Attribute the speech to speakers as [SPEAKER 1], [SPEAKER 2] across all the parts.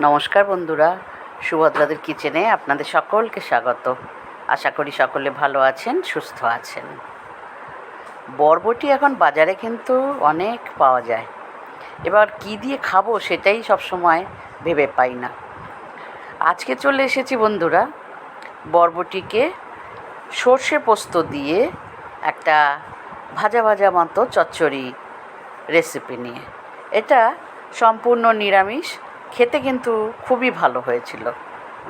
[SPEAKER 1] নমস্কার বন্ধুরা, সুভদ্রাদের কিচেনে আপনাদের সকলকে স্বাগত। আশা করি সকলে ভালো আছেন, সুস্থ আছেন। বরবটি এখন বাজারে কিন্তু অনেক পাওয়া যায়। এবার কি দিয়ে খাব সেটাই সব সময় ভেবে পাই না। আজকে চলে এসেছি বন্ধুরা, বরবটিকে সর্ষে পোস্ত দিয়ে একটা ভাজা ভাজা মতো চচ্চড়ি রেসিপি নিয়ে। এটা সম্পূর্ণ নিরামিষ খেতে কিন্তু খুবই ভালো হয়েছিল।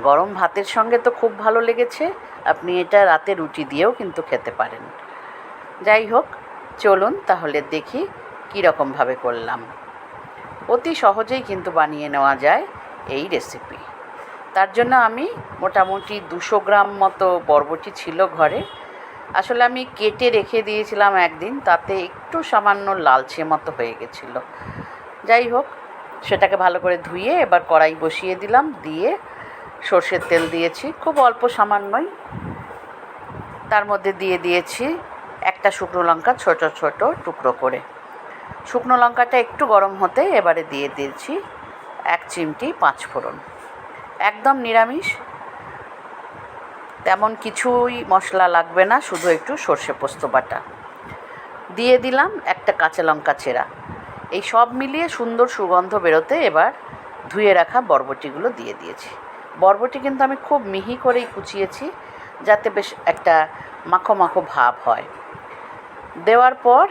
[SPEAKER 1] গরম ভাতের সঙ্গে তো খুব ভালো লেগেছে, আপনি এটা রাতে রুটি দিয়েও কিন্তু খেতে পারেন। যাই হোক, চলুন তাহলে দেখি কীরকমভাবে করলাম। অতি সহজেই কিন্তু বানিয়ে নেওয়া যায় এই রেসিপি তার জন্য আমি মোটামুটি দুশো গ্রাম মতো বরবটি ছিল ঘরে। আসলে আমি কেটে রেখে দিয়েছিলাম একদিন, তাতে একটু সামান্য লালচে মতো হয়ে গেছিল। যাই হোক সেটাকে ভালো করে ধুয়ে এবার কড়াই বসিয়ে দিলাম, দিয়ে সর্ষের তেল দিয়েছি, খুব অল্প সামান্যই। তার মধ্যে দিয়ে দিয়েছি একটা শুকনো লঙ্কা, ছোট ছোট টুকরো করে। শুকনো লঙ্কাটা একটু গরম হতে এবারে দিয়ে দিয়েছি এক চিমটি পাঁচ ফোড়ন। একদম নিরামিষ। তেমন কিছুই মশলা লাগবে না, শুধু একটু সর্ষে পোস্ত বাটা। দিয়ে দিলাম একটা কাঁচা লঙ্কা চেরা। এই সব মিলিয়ে সুন্দর সুগন্ধ বেরোতে এবার ধুয়ে রাখা বরবটিগুলো দিয়ে দিয়েছি। বরবটি কিন্তু আমি খুব মিহি করেই কুচিয়েছি যাতে বেশ একটা মাখো মাখো ভাব হয়। দেওয়ার পর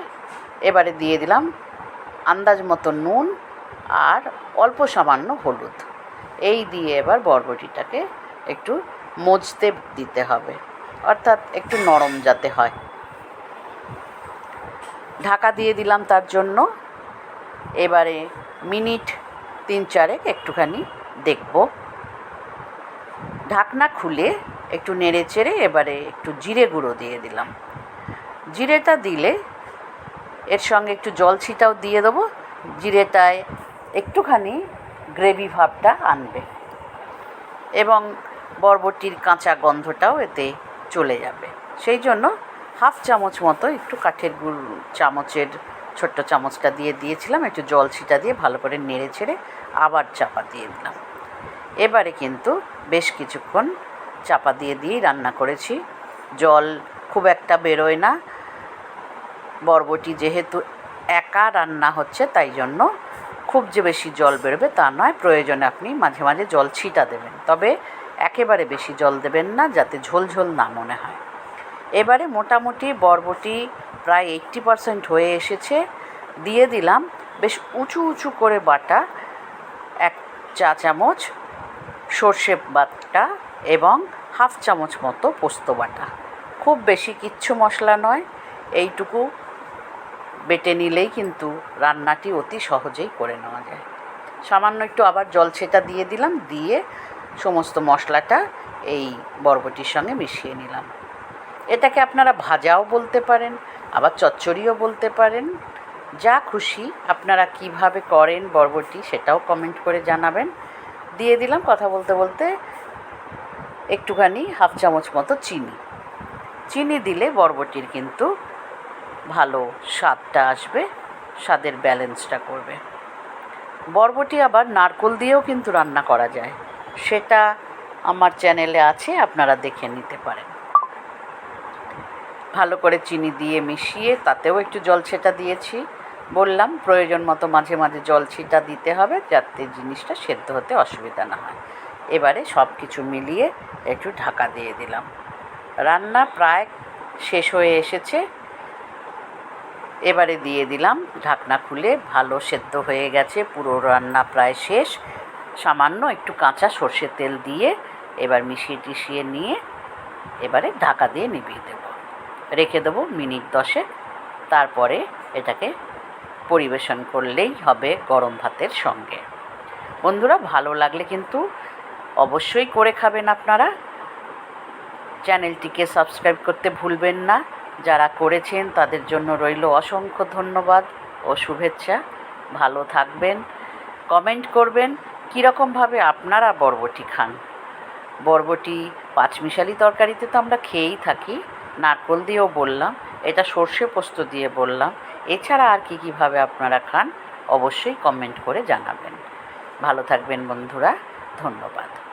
[SPEAKER 1] এবারে দিয়ে দিলাম আন্দাজ মতো নুন আর অল্প সামান্য হলুদ। এই দিয়ে এবার বরবটিটাকে একটু মজতে দিতে হবে, অর্থাৎ একটু নরম যাতে হয়। ঢাকা দিয়ে দিলাম তার জন্য এবারে মিনিট তিন চারেক একটুখানি দেখব। ঢাকনা খুলে একটু নেড়ে চেড়ে এবারে একটু জিরে গুঁড়ো দিয়ে দিলাম। জিরেটা দিলে এর সঙ্গে একটু জল ছিটাও দিয়ে দেবো। জিরেটায় একটুখানি গ্রেভি ভাবটা আনবে এবং বরবটির কাঁচা গন্ধটাও এতে চলে যাবে। সেই জন্য হাফ চামচ মতো একটু কাঠের গুড় চামচের ছোট্ট চামচটা দিয়ে দিয়েছিলাম, একটু জল ছিটা দিয়ে ভালো করে নেড়ে ছেড়ে আবার চাপা দিয়ে দিলাম। এবারে কিন্তু বেশ কিছুক্ষণ চাপা দিয়ে দিয়েই রান্না করেছি। জল খুব একটা বেরোয় না। বরবটি যেহেতু একা রান্না হচ্ছে, তাই জন্য খুব যে বেশি জল বেরোবে তা নয়। প্রয়োজনে আপনি মাঝে মাঝে জল ছিটা দেবেন, তবে একেবারে বেশি জল দেবেন না, যাতে ঝোল ঝোল না মনে হয়। এবারে মোটামুটি বরবটি প্রায় এইট্টি পারসেন্ট হয়ে এসেছে। দিয়ে দিলাম বেশ উঁচু উঁচু করে বাটা, এক চা চামচ সর্ষে বাটা এবং হাফ চামচ মতো পোস্ত বাটা। খুব বেশি কিচ্ছু মশলা নয়, এইটুকু বেটে নিলেই কিন্তু রান্নাটি অতি সহজেই করে নেওয়া যায়। সামান্য একটু আবার জল ছেটা দিয়ে দিলাম, দিয়ে সমস্ত মশলাটা এই বরবটির সঙ্গে মিশিয়ে নিলাম। এটাকে আপনারা ভাজাও বলতে পারেন, আবার চচ্চড়িও বলতে পারেন। যা খুশি আপনারা কীভাবে করেন বরবটি সেটাও কমেন্ট করে জানাবেন। দিয়ে দিলাম কথা বলতে বলতে একটুখানি হাফ চামচ মতো চিনি। চিনি দিলে বরবটির কিন্তু ভালো স্বাদটা আসবে, স্বাদের ব্যালেন্সটা করবে। বরবটি আবার নারকোল দিয়েও কিন্তু রান্না করা যায়। সেটা আমার চ্যানেলে আছে, আপনারা দেখে নিতে পারেন। ভালো করে চিনি দিয়ে মিশিয়ে তাতেও একটু জল ছেটা দিয়েছি। বললাম, প্রয়োজন মতো মাঝে মাঝে জল ছিটা দিতে হবে যাতে জিনিসটা সেদ্ধ হতে অসুবিধা না হয়। এবারে সব কিছু মিলিয়ে একটু ঢাকা দিয়ে দিলাম। রান্না প্রায় শেষ হয়ে এসেছে। এবারে দিয়ে দিলাম ঢাকনা খুলে, ভালো সেদ্ধ হয়ে গেছে, পুরো রান্না প্রায় শেষ। সামান্য একটু কাঁচা সর্ষের তেল দিয়ে এবার মিশিয়ে টিশিয়ে নিয়ে এবারে ঢাকা দিয়ে নিভিয়ে দেব। রেখে দেবো মিনিট দশেক। তারপরে এটাকে পরিবেশন করলেই হবে গরম ভাতের সঙ্গে। বন্ধুরা, ভালো লাগলে কিন্তু অবশ্যই করে খাবেন আপনারা। চ্যানেলটিকে সাবস্ক্রাইব করতে ভুলবেন না। যারা করেছেন, তাদের জন্য রইল অসংখ্য ধন্যবাদ ও শুভেচ্ছা। ভালো থাকবেন, কমেন্ট করবেন কীরকমভাবে আপনারা বরবটি খান। বরবটি, পাঁচমিশালি তরকারিতে তো আমরা খেয়েই থাকি। নারকোল দিয়েও বললাম, এটা সর্ষে পোস্ত দিয়ে বললাম। এছাড়া আর কী কীভাবে আপনারা খান, অবশ্যই কমেন্ট করে জানাবেন। ভালো থাকবেন বন্ধুরা, ধন্যবাদ।